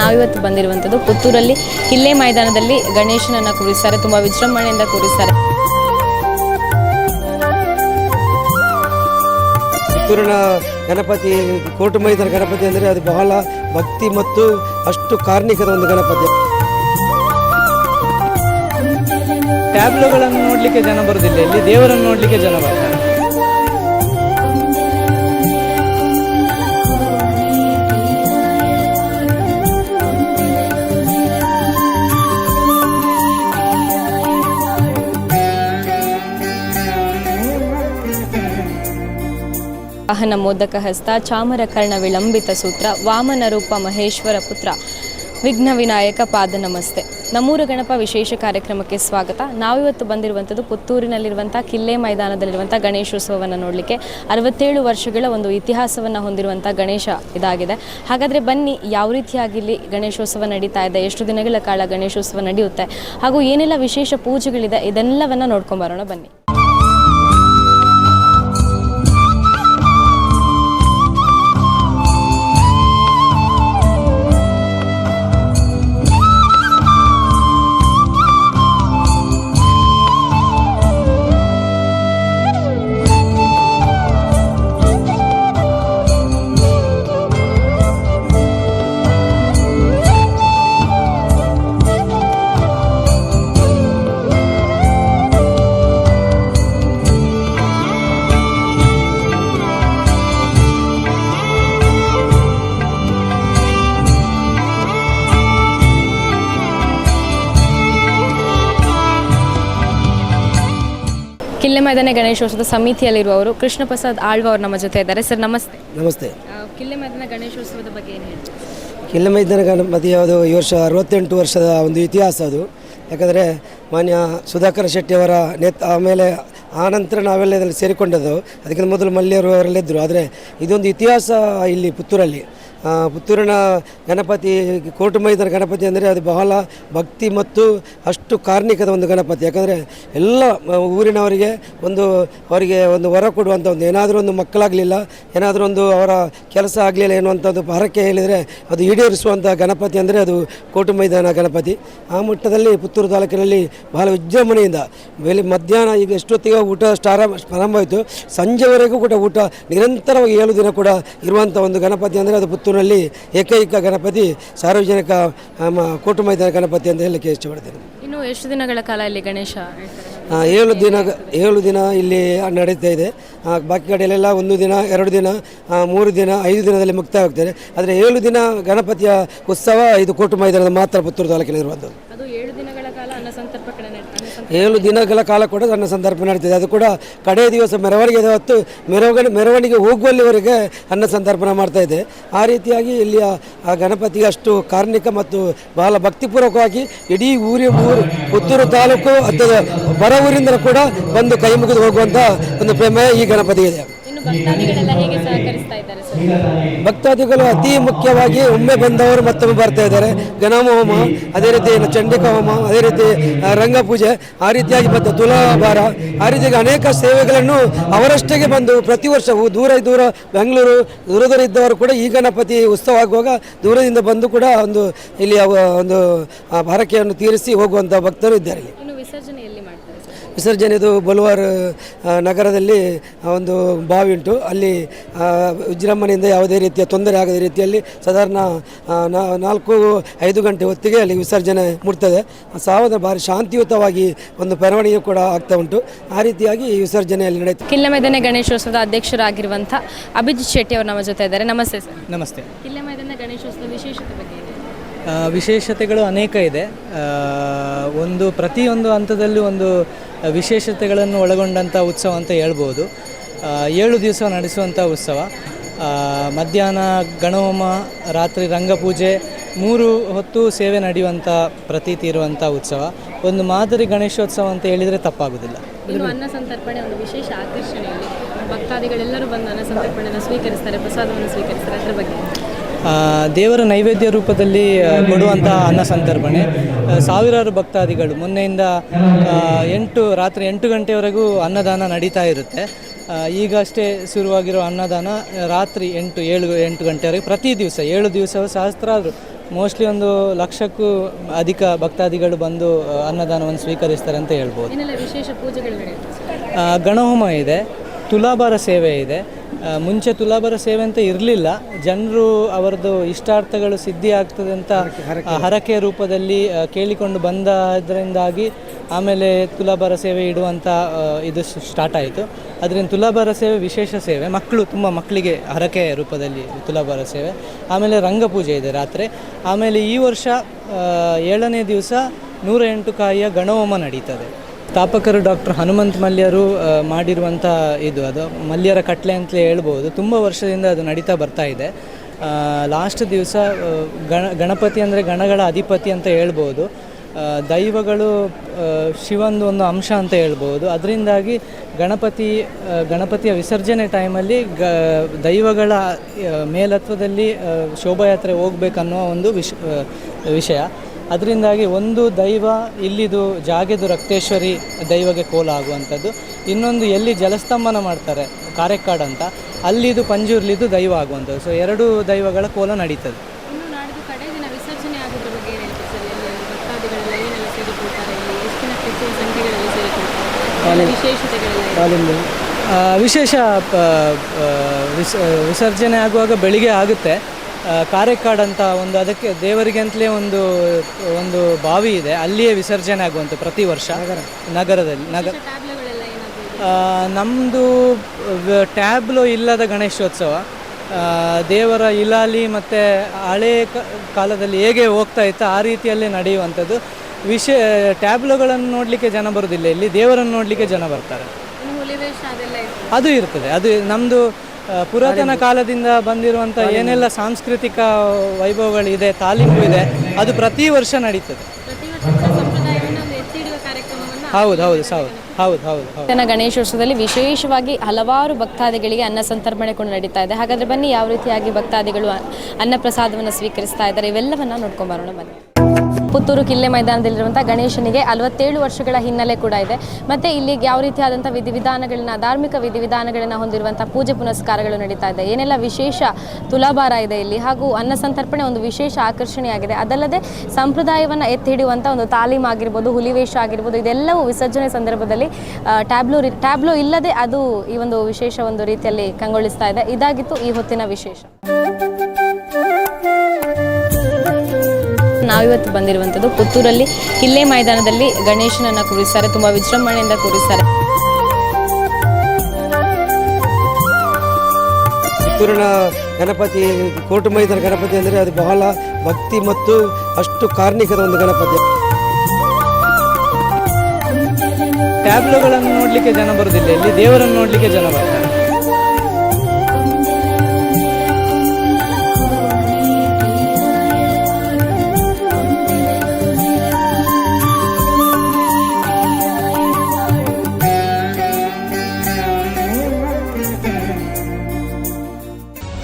ನಾವಿವತ್ತು ಬಂದಿರುವಂಥದ್ದು ಪುತ್ತೂರಲ್ಲಿ. ಇಲ್ಲೇ ಮೈದಾನದಲ್ಲಿ ಗಣೇಶನನ್ನು ಕೂರಿಸ್ತಾರೆ ತುಂಬ ವಿಜೃಂಭಣೆಯಿಂದ ಕೂರಿಸ್ತಾರೆ. ಪುತ್ತೂರಿನ ಗಣಪತಿ ಕೋಟು ಮೈದಾನ ಗಣಪತಿ ಅಂದರೆ ಅದು ಬಹಳ ಭಕ್ತಿ ಮತ್ತು ಅಷ್ಟು ಕಾರ್ಣಿಕದ ಒಂದು ಗಣಪತಿ. ಟ್ಯಾಬ್ಲೋಗಳನ್ನು ನೋಡಲಿಕ್ಕೆ ಜನ ಬರುವುದಿಲ್ಲ ಇಲ್ಲಿ ದೇವರನ್ನು ನೋಡಲಿಕ್ಕೆ ಜನ ಬರ್ತಾರೆ. ವಾಹನ ಮೋದಕ ಹಸ್ತ ಚಾಮರಕರ್ಣ ವಿಳಂಬಿತ ಸೂತ್ರ, ವಾಮನ ರೂಪ ಮಹೇಶ್ವರ ಪುತ್ರ. ವಿಘ್ನ ವಿನಾಯಕ ಪಾದ ನಮಸ್ತೆ. ನಮ್ಮೂರ ಗಣಪ ವಿಶೇಷ ಕಾರ್ಯಕ್ರಮಕ್ಕೆ ಸ್ವಾಗತ. ನಾವಿವತ್ತು ಬಂದಿರುವಂಥದ್ದು ಪುತ್ತೂರಿನಲ್ಲಿರುವಂಥ ಕಿಲ್ಲೆ ಮೈದಾನದಲ್ಲಿರುವಂಥ ಗಣೇಶೋತ್ಸವವನ್ನು ನೋಡಲಿಕ್ಕೆ ಅರವತ್ತೇಳು ವರ್ಷಗಳ ಒಂದು ಇತಿಹಾಸವನ್ನು ಹೊಂದಿರುವಂಥ ಗಣೇಶ ಇದಾಗಿದೆ. ಹಾಗಾದರೆ ಬನ್ನಿ, ಯಾವ ರೀತಿಯಾಗಿ ಇಲ್ಲಿ ಗಣೇಶೋತ್ಸವ ನಡೀತಾ ಇದೆ, ಎಷ್ಟು ದಿನಗಳ ಕಾಲ ಗಣೇಶೋತ್ಸವ ನಡೆಯುತ್ತೆ, ಹಾಗೂ ಏನೆಲ್ಲ ವಿಶೇಷ ಪೂಜೆಗಳಿದೆ, ಇದೆಲ್ಲವನ್ನು ನೋಡ್ಕೊಂಬರೋಣ ಬನ್ನಿ. ಕಿಲ್ಲೆ ಮೈದಾನ ಗಣೇಶೋತ್ಸವದ ಸಮಿತಿಯಲ್ಲಿರುವವರು ಕೃಷ್ಣ ಪ್ರಸಾದ್ ಆಳ್ವ ಅವರು ನಮ್ಮ ಜೊತೆ ಇದ್ದಾರೆ. ಸರ್ ನಮಸ್ತೆ. ನಮಸ್ತೆ. ಕಿಲ್ಲೆ ಮೈದಾನ ಗಣೇಶೋತ್ಸವದ ಬಗ್ಗೆ ಏನು ಹೇಳ್ತೀರಾ? ಕಿಲ್ಲ ಮೈದಾನ ಗಣಪತಿ ಯಾವುದು ಈ ವರ್ಷ ಅರವತ್ತೆಂಟು ವರ್ಷದ ಒಂದು ಇತಿಹಾಸ ಅದು. ಯಾಕಂದರೆ ಮಾನ್ಯ ಸುಧಾಕರ್ ಶೆಟ್ಟಿಯವರ ನೇತ್ ಆಮೇಲೆ ಆನಂತರ ನಾವೆಲ್ಲ ಇದರಲ್ಲಿ ಸೇರಿಕೊಂಡದ್ದು. ಅದಕ್ಕಿಂತ ಮೊದಲು ಮಲ್ಲಿಯವರು ಅವರೆಲ್ಲಿದ್ದರು. ಆದರೆ ಇದೊಂದು ಇತಿಹಾಸ ಇಲ್ಲಿ ಪುತ್ತೂರಲ್ಲಿ. ಪುತ್ತೂರಿನ ಗಣಪತಿ, ಕೋಟು ಮೈದಾನ ಗಣಪತಿ ಅಂದರೆ ಅದು ಬಹಳ ಭಕ್ತಿ ಮತ್ತು ಅಷ್ಟು ಕಾರ್ಣಿಕದ ಒಂದು ಗಣಪತಿ. ಯಾಕಂದರೆ ಎಲ್ಲ ಊರಿನವರಿಗೆ ಒಂದು ಅವರಿಗೆ ಒಂದು ವರ ಕೊಡುವಂಥ ಒಂದು, ಏನಾದರೂ ಒಂದು ಮಕ್ಕಳಾಗಲಿಲ್ಲ, ಏನಾದರೂ ಒಂದು ಅವರ ಕೆಲಸ ಆಗಲಿಲ್ಲ ಎನ್ನುವಂಥದ್ದು ಹರಕೆ ಹೇಳಿದರೆ ಅದು ಈಡೇರಿಸುವಂಥ ಗಣಪತಿ ಅಂದರೆ ಅದು ಕೋಟು ಮೈದಾನ ಗಣಪತಿ. ಆ ಮಟ್ಟದಲ್ಲಿ ಪುತ್ತೂರು ತಾಲೂಕಿನಲ್ಲಿ ಬಹಳ ವಿಜೃಂಭಣೆಯಿಂದ ಬೆಲೆ ಮಧ್ಯಾಹ್ನ ಈಗ ಎಷ್ಟೊತ್ತಿಗೆ ಊಟ ಸ್ಟಾರ ಪ್ರಾರಂಭ ಆಯಿತು ಸಂಜೆವರೆಗೂ ಕೂಡ ಊಟ ನಿರಂತರವಾಗಿ ಏಳು ದಿನ ಕೂಡ ಇರುವಂಥ ಒಂದು ಗಣಪತಿ ಅಂದರೆ ಅದು ಪುತ್ತೂರಿನಲ್ಲಿ ಏಕೈಕ ಗಣಪತಿ ಸಾರ್ವಜನಿಕ ಕೋಟು ಮೈದಾನ ಗಣಪತಿ ಅಂತ ಹೇಳಲಿಕ್ಕೆ ಇಷ್ಟಪಡ್ತೇನೆ. ಇನ್ನು ಎಷ್ಟು ದಿನಗಳ ಕಾಲ ಇಲ್ಲಿ ಗಣೇಶ ಏಳು ದಿನ ಏಳು ದಿನ ಇಲ್ಲಿ ನಡೀತಾ ಇದೆ. ಬಾಕಿ ಕಡೆಯಲ್ಲೆಲ್ಲ ಒಂದು ದಿನ ಎರಡು ದಿನ ಮೂರು ದಿನ ಐದು ದಿನದಲ್ಲಿ ಮುಕ್ತಾಯ ಆಗ್ತದೆ. ಆದರೆ ಏಳು ದಿನ ಗಣಪತಿಯ ಉತ್ಸವ ಇದು ಕೋಟು ಮೈದಾನದ ಮಾತ್ರ ಪುತ್ತೂರು ತಾಲೂಕಿನಲ್ಲಿರುವಂಥದ್ದು ಅದು ಏಳು ದಿನಗಳ ಕಾಲ ಅನ್ನ ಸಂತರ್ಪಣೆ ನಡೆ- ಅನ್ನ ಸಂತ- ಏಳು ದಿನಗಳ ಕಾಲ ಕೂಡ ಸಣ್ಣ ಸಂದರ್ಭ ನಡೀತಿದೆ. ಅದು ಕೂಡ ಕಡೆಯ ದಿವಸ ಮೆರವಣಿಗೆ ಹೊತ್ತು ಮೆರವಣಿಗೆ ಮೆರವಣಿಗೆ ಹೋಗುವಲ್ಲಿವರೆಗೆ ಅನ್ನ ಸಂದರ್ಪಣೆ ಮಾಡ್ತಾ ಇದೆ. ಆ ರೀತಿಯಾಗಿ ಇಲ್ಲಿಯ ಆ ಗಣಪತಿಗೆ ಅಷ್ಟು ಕಾರ್ಣಿಕ ಮತ್ತು ಬಹಳ ಭಕ್ತಿಪೂರ್ವಕವಾಗಿ ಇಡೀ ಊರಿ, ಊರು, ಪುತ್ತೂರು ತಾಲೂಕು ಅಥವಾ ಬರ ಊರಿಂದ ಕೂಡ ಬಂದು ಕೈ ಮುಗಿದು ಹೋಗುವಂಥ ಒಂದು ಪ್ರೇಮ ಈ ಗಣಪತಿ ಇದೆ ಇನ್ನು ಭಕ್ತಾದಿಗಳೆಲ್ಲ ಹೇಗೆ ಸಹಕರಿಸ್ತಾ ಇದ್ದಾರೆ ಸರ್? ಭಕ್ತಾದಿಗಳು ಅತಿ ಮುಖ್ಯವಾಗಿ ಒಮ್ಮೆ ಬಂದವರು ಮತ್ತೊಮ್ಮೆ ಬರ್ತಾ ಇದ್ದಾರೆ. ಗಣಮ ಹೋಮ ಅದೇ ರೀತಿ ಚಂಡಿಕ ಹೋಮ ಅದೇ ರೀತಿ ರಂಗ ರಂಗಪೂಜೆ ಆ ರೀತಿಯಾಗಿ ಮತ್ತು ತುಲಾಭಾರ ಆ ರೀತಿಯಾಗಿ ಅನೇಕ ಸೇವೆಗಳನ್ನು ಅವರಷ್ಟೇ ಬಂದು ಪ್ರತಿ ವರ್ಷವೂ ದೂರ ದೂರ ಬೆಂಗಳೂರು ದೂರ ದೂರ ಇದ್ದವರು ಕೂಡ ಈ ಗಣಪತಿ ಉತ್ಸವ ಆಗುವಾಗ ದೂರದಿಂದ ಬಂದು ಕೂಡ ಒಂದು ಇಲ್ಲಿ ಒಂದು ಭಾರಕೆಯನ್ನು ಹರಕೆಯನ್ನು ತೀರಿಸಿ ಹೋಗುವಂಥ ಭಕ್ತರು ಇದ್ದಾರೆ ಇಲ್ಲಿ ಇನ್ನು ವಿಸರ್ಜನೆ ಎಲ್ಲಿ ಮಾಡ್ತಾರೆ ಸರ್ ವಿಸರ್ಜನೆದು ಬಲ್ವಾರ್ ನಗರದಲ್ಲಿ ಒಂದು ಬಾವಿ ಉಂಟು. ಅಲ್ಲಿ ವಿಜೃಂಭಣೆಯಿಂದ ಯಾವುದೇ ರೀತಿಯ ತೊಂದರೆ ಆಗದ ರೀತಿಯಲ್ಲಿ ಸಾಧಾರಣ ನಾಲ್ಕು ಐದು ಗಂಟೆ ಹೊತ್ತಿಗೆ ಅಲ್ಲಿ ವಿಸರ್ಜನೆ ಮುಟ್ತದೆ. ಸಾವಿರದ ಭಾರಿ ಶಾಂತಿಯುತವಾಗಿ ಒಂದು ಮೆರವಣಿಗೆ ಕೂಡ ಆಗ್ತಾ ಉಂಟು. ಆ ರೀತಿಯಾಗಿ ಈ ವಿಸರ್ಜನೆಯಲ್ಲಿ ನಡೆಯುತ್ತೆ. ಕಿಲ್ಲೆ ಮೈದಾನ ಗಣೇಶೋತ್ಸವದ ಅಧ್ಯಕ್ಷರಾಗಿರುವಂಥ ಅಭಿಜಿತ್ ಶೆಟ್ಟಿ ಅವರು ನಮ್ಮ ಜೊತೆ ಇದ್ದಾರೆ. ನಮಸ್ತೆ ಸರ್. ನಮಸ್ತೆ. ಕಿಲ್ಲೆ ಮೈದಾನ ಗಣೇಶೋತ್ಸವದ ವಿಶೇಷತೆ ಬಗ್ಗೆ ವಿಶೇಷತೆಗಳು ಅನೇಕ ಇದೆ. ಆ, ಒಂದು ಪ್ರತಿಯೊಂದು ಹಂತದಲ್ಲೂ ಒಂದು ವಿಶೇಷತೆಗಳನ್ನು ಒಳಗೊಂಡಂಥ ಉತ್ಸವ ಅಂತ ಹೇಳ್ಬೋದು. ಏಳು ದಿವಸ ನಡೆಸುವಂಥ ಉತ್ಸವ. ಮಧ್ಯಾಹ್ನ ಗಣಹೋಮ, ರಾತ್ರಿ ರಂಗಪೂಜೆ, ಮೂರು ಹೊತ್ತು ಸೇವೆ ನಡೆಯುವಂಥ ಪ್ರತೀತಿ ಇರುವಂಥ ಉತ್ಸವ. ಒಂದು ಮಾದರಿ ಗಣೇಶೋತ್ಸವ ಅಂತ ಹೇಳಿದರೆ ತಪ್ಪಾಗುವುದಿಲ್ಲ ಅನ್ನ ಸಂತರ್ಪಣೆ ಒಂದು ವಿಶೇಷ ಆಕರ್ಷಣೆ ಭಕ್ತಾದಿಗಳೆಲ್ಲರೂ ಬಂದು ಅನ್ನ ಸಂತರ್ಪಣೆಯನ್ನು ಸ್ವೀಕರಿಸ್ತಾರೆ, ಪ್ರಸಾದವನ್ನು ಸ್ವೀಕರಿಸ್ತಾರೆ, ಅದರ ಬಗ್ಗೆ. ದೇವರ ನೈವೇದ್ಯ ರೂಪದಲ್ಲಿ ಕೊಡುವಂತಹ ಅನ್ನ ಸಂತರ್ಪಣೆ. ಸಾವಿರಾರು ಭಕ್ತಾದಿಗಳು ಮೊನ್ನೆಯಿಂದ ಎಂಟು ರಾತ್ರಿ ಎಂಟು ಗಂಟೆವರೆಗೂ ಅನ್ನದಾನ ನಡೀತಾ ಇರುತ್ತೆ. ಈಗಷ್ಟೇ ಶುರುವಾಗಿರೋ ಅನ್ನದಾನ ರಾತ್ರಿ ಎಂಟು ಏಳು ಎಂಟು ಗಂಟೆವರೆಗೆ ಪ್ರತಿ ದಿವಸ ಏಳು ದಿವಸ ಸಹಸ್ರಾರು ಮೋಸ್ಟ್ಲಿ ಒಂದು ಲಕ್ಷಕ್ಕೂ ಅಧಿಕ ಭಕ್ತಾದಿಗಳು ಬಂದು ಅನ್ನದಾನವನ್ನು ಸ್ವೀಕರಿಸ್ತಾರೆ ಅಂತ ಹೇಳ್ಬೋದು. ಗಣಹೋಮ ಇದೆ ತುಲಾಭಾರ ಸೇವೆ ಇದೆ ಮುಂಚೆ ತುಲಾಭರ ಸೇವೆ ಅಂತ ಇರಲಿಲ್ಲ. ಜನರು ಅವರದ್ದು ಇಷ್ಟಾರ್ಥಗಳು ಸಿದ್ಧಿ ಆಗ್ತದೆ ಅಂತ ಹರಕೆ ರೂಪದಲ್ಲಿ ಕೇಳಿಕೊಂಡು ಕೇಳಿಕೊಂಡು ಬಂದದ್ರಿಂದಾಗಿ ಆಮೇಲೆ ತುಲಾಭಾರ ಸೇವೆ ಇಡುವಂಥ ಇದು ಸ್ಟಾರ್ಟ್ ಆಯಿತು. ಅದರಿಂದ ತುಲಾಭಾರ ಸೇವೆ ವಿಶೇಷ ಸೇವೆ. ಮಕ್ಕಳು ತುಂಬ ಮಕ್ಕಳಿಗೆ ಹರಕೆ ರೂಪದಲ್ಲಿ ತುಲಾಭಾರ ಸೇವೆ. ಆಮೇಲೆ ರಂಗಪೂಜೆ ಇದೆ ರಾತ್ರಿ. ಆಮೇಲೆ ಈ ವರ್ಷ ಏಳನೇ ದಿವಸ ನೂರ ಎಂಟು ಕಾಯಿಯ ಗಣಹೋಮ ನಡೀತದೆ. ಸ್ಥಾಪಕರು ಡಾಕ್ಟರ್ ಹನುಮಂತ್ ಮಲ್ಯರು ಮಾಡಿರುವಂಥ ಇದು, ಅದು ಮಲ್ಯರ ಕಟ್ಲೆ ಅಂತಲೇ ಹೇಳ್ಬೋದು. ತುಂಬ ವರ್ಷದಿಂದ ಅದು ನಡೀತಾ ಬರ್ತಾ ಇದೆ. ಲಾಸ್ಟ್ ದಿವಸ ಗಣ, ಗಣಪತಿ ಅಂದರೆ ಗಣಗಳ ಅಧಿಪತಿ ಅಂತ ಹೇಳ್ಬೋದು. ದೈವಗಳು ಶಿವಂದು ಒಂದು ಅಂಶ ಅಂತ ಹೇಳ್ಬೋದು. ಅದರಿಂದಾಗಿ ಗಣಪತಿ ಗಣಪತಿಯ ವಿಸರ್ಜನೆ ಟೈಮಲ್ಲಿ ಗ, ದೈವಗಳ ಮೇಲತ್ವದಲ್ಲಿ ಶೋಭಾಯಾತ್ರೆ ಹೋಗ್ಬೇಕನ್ನೋ ಒಂದು ವಿಷ ವಿಷಯ. ಅದರಿಂದಾಗಿ ಒಂದು ದೈವ ಇಲ್ಲಿದು ಜಾಗೆದು ರಕ್ತೇಶ್ವರಿ ದೈವಗೆ ಕೋಲ ಆಗುವಂಥದ್ದು. ಇನ್ನೊಂದು ಎಲ್ಲಿ ಜಲಸ್ತಂಭನ ಮಾಡ್ತಾರೆ ಕಾರೆಕ್ಕಾಡ್ ಅಂತ ಅಲ್ಲಿದು ಪಂಜುರ್ಲಿದು ದೈವ ಆಗುವಂಥದ್ದು. ಸೊ ಎರಡು ದೈವಗಳ ಕೋಲ ನಡೀತದೆ. ವಿಶೇಷ ವಿಸರ್ಜನೆ ಆಗುವಾಗ ಬೆಳಿಗ್ಗೆ ಆಗುತ್ತೆ. ಕಾರೆಕ್ಕಾಡ್ ಅಂತ ಒಂದು ಅದಕ್ಕೆ ದೇವರಿಗೆ ಅಂತಲೇ ಒಂದು ಒಂದು ಬಾವಿ ಇದೆ. ಅಲ್ಲಿಯೇ ವಿಸರ್ಜನೆ ಆಗುವಂಥ ಪ್ರತಿ ವರ್ಷ. ನಗರದಲ್ಲಿ ನಗರ ನಮ್ಮದು ಟ್ಯಾಬ್ಲೋ ಇಲ್ಲದ ಗಣೇಶೋತ್ಸವ. ದೇವರ ಇಲಾಲಿ ಮತ್ತು ಹಳೆ ಕಾಲದಲ್ಲಿ ಹೇಗೆ ಹೋಗ್ತಾ ಇತ್ತು ಆ ರೀತಿಯಲ್ಲೇ ನಡೆಯುವಂಥದ್ದು. ವಿಷಯ ಟ್ಯಾಬ್ಲೋಗಳನ್ನು ನೋಡಲಿಕ್ಕೆ ಜನ ಬರೋದಿಲ್ಲ ಇಲ್ಲಿ. ದೇವರನ್ನು ನೋಡಲಿಕ್ಕೆ ಜನ ಬರ್ತಾರೆ. ಅದು ಇರ್ತದೆ. ಅದು ನಮ್ಮದು ಪುರಾತನ ಕಾಲದಿಂದ ಬಂದಿರುವಂಥ ಏನೆಲ್ಲ ಸಾಂಸ್ಕೃತಿಕ ವೈಭವಗಳಿದೆ ತಾಲೀಮು ಇದೆ ಅದು ಪ್ರತಿ ವರ್ಷ ನಡೀತದೆ. ಹೌದು ಹೌದು ಹೌದು ಹೌದು ಗಣೇಶೋತ್ಸವದಲ್ಲಿ ವಿಶೇಷವಾಗಿ ಹಲವಾರು ಭಕ್ತಾದಿಗಳಿಗೆ ಅನ್ನ ಸಂತರ್ಪಣೆ ಕೂಡ ನಡೀತಾ ಇದೆ. ಹಾಗಾದ್ರೆ ಬನ್ನಿ ಯಾವ ರೀತಿಯಾಗಿ ಭಕ್ತಾದಿಗಳು ಅನ್ನ ಪ್ರಸಾದವನ್ನು ಸ್ವೀಕರಿಸ್ತಾ ಇದ್ದಾರೆ ಇವೆಲ್ಲವನ್ನ ನೋಡ್ಕೊಂಡ್ ಬರೋಣ ಬನ್ನಿ. ಪುತ್ತೂರು ಕಿಲ್ಲೆ ಮೈದಾನದಲ್ಲಿರುವಂಥ ಗಣೇಶನಿಗೆ ಅರವತ್ತೇಳು ವರ್ಷಗಳ ಹಿನ್ನೆಲೆ ಕೂಡ ಇದೆ. ಮತ್ತೆ ಇಲ್ಲಿ ಯಾವ ರೀತಿಯಾದಂಥ ವಿಧಿವಿಧಾನಗಳನ್ನ, ಧಾರ್ಮಿಕ ವಿಧಿವಿಧಾನಗಳನ್ನ ಹೊಂದಿರುವಂಥ ಪೂಜೆ ಪುನಸ್ಕಾರಗಳು ನಡೀತಾ ಇದೆ. ಏನೆಲ್ಲ ವಿಶೇಷ ತುಲಾಭಾರ ಇದೆ ಇಲ್ಲಿ? ಹಾಗೂ ಅನ್ನ ಸಂತರ್ಪಣೆ ಒಂದು ವಿಶೇಷ ಆಕರ್ಷಣೆಯಾಗಿದೆ. ಅದಲ್ಲದೆ ಸಂಪ್ರದಾಯವನ್ನು ಎತ್ತಿ ಹಿಡಿಯುವಂಥ ಒಂದು ತಾಲೀಮ್ ಆಗಿರ್ಬೋದು, ಹುಲಿವೇಷ ಆಗಿರ್ಬೋದು, ಇದೆಲ್ಲವೂ ವಿಸರ್ಜನೆ ಸಂದರ್ಭದಲ್ಲಿ ಟ್ಯಾಬ್ಲೋ ಟ್ಯಾಬ್ಲೋ ಇಲ್ಲದೆ ಅದು ಈ ಒಂದು ವಿಶೇಷ ಒಂದು ರೀತಿಯಲ್ಲಿ ಕಂಗೊಳಿಸ್ತಾ ಇದೆ. ಇದಾಗಿತ್ತು ಈ ಹೊತ್ತಿನ ವಿಶೇಷ. ನಾವಿವತ್ತು ಬಂದಿರುವಂಥದ್ದು ಪುತ್ತೂರಲ್ಲಿ. ಇಲ್ಲೇ ಮೈದಾನದಲ್ಲಿ ಗಣೇಶನನ್ನು ಕೂರಿಸ್ತಾರೆ ತುಂಬ ವಿಜೃಂಭಣೆಯಿಂದ ಕೂರಿಸ್ತಾರೆ. ಪುತ್ತೂರಿನ ಗಣಪತಿ ಕೋಟು ಮೈದಾನ ಗಣಪತಿ ಅಂದರೆ ಅದು ಬಹಳ ಭಕ್ತಿ ಮತ್ತು ಅಷ್ಟು ಕಾರ್ಣಿಕದ ಒಂದು ಗಣಪತಿ. ಟ್ಯಾಬ್ಲೋಗಳನ್ನು ನೋಡಲಿಕ್ಕೆ ಜನ ಬರುವುದಿಲ್ಲ ಇಲ್ಲಿ ದೇವರನ್ನು ನೋಡಲಿಕ್ಕೆ ಜನ ಬರ್ತಾರೆ.